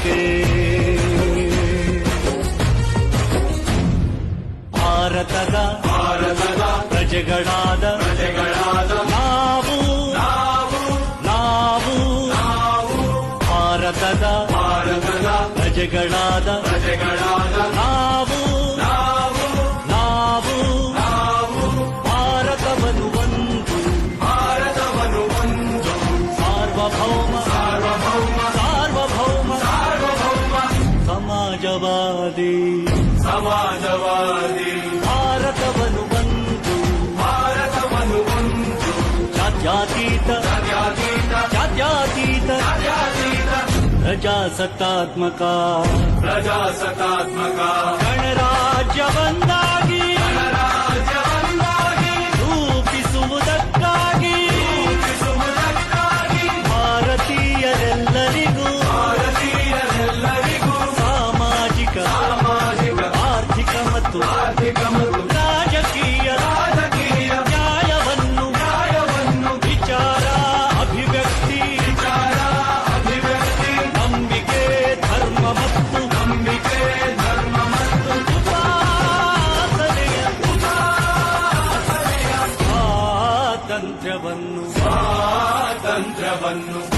ವಂದಿಸುವಂತೆ ಭಾರತದ ಭಾರತದ ಪ್ರಜೆಗಳಾದ ಪ್ರಜೆಗಳಾದ ನಾವು ನಾವು ನಾವು ಭಾರತದ ಭಾರತದ ಪ್ರಜೆಗಳಾದ ಪ್ರಜೆಗಳಾದ ನಾವು ನಾವು ನಾವು ನಾವು ಭಾರತವನ್ನು ಒಂದು ಭಾರತವನ್ನು ಒಂದು ಸಾರ್ವಭೌಮ ಪ್ರಜಾಸತ್ತಾತ್ಮಕ. ಪ್ರಜಾಸತ್ತಾತ್ಮಕ. ಗಣರಾಜ್ಯವನ್ನಾಗಿ. ರೂಪಿಸುವುದಕ್ಕಾಗಿ. ಭಾರತೀಯರೆಲ್ಲರಿಗೂ. ಭಾರತೀಯರೆಲ್ಲರಿಗೂ. ಸಾಮಾಜಿಕ. ಸಾಮಾಜಿಕ. ಆರ್ಥಿಕ ಮತ್ತು ಆರ್ಥಿಕ ಮತ್ತು والنفوس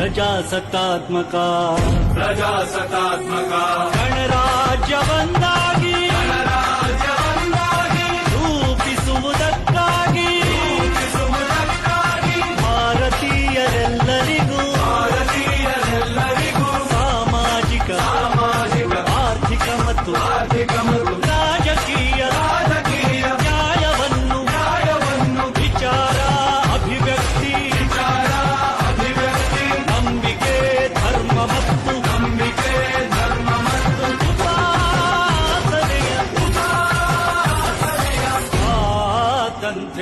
ಪ್ರಜಾಸತ್ತಾತ್ಮಕ ಪ್ರಜಾಸತ್ತಾತ್ಮಕ ಗಣರಾಜ್ಯವನ್ನಾಗಿ ಗಣರಾಜ್ಯವನ್ನಾಗಿ ರೂಪಿಸುವುದಕ್ಕಾಗಿ ರೂಪಿಸುವುದಕ್ಕಾಗಿ ಭಾರತೀಯರೆಲ್ಲರಿಗೂ ಭಾರತೀಯರೆಲ್ಲರಿಗೂ ಸಾಮಾಜಿಕ ಸಾಮಾಜಿಕ ಆರ್ಥಿಕ ಮತ್ತು ಆರ್ಥಿಕ ಮತ್ತು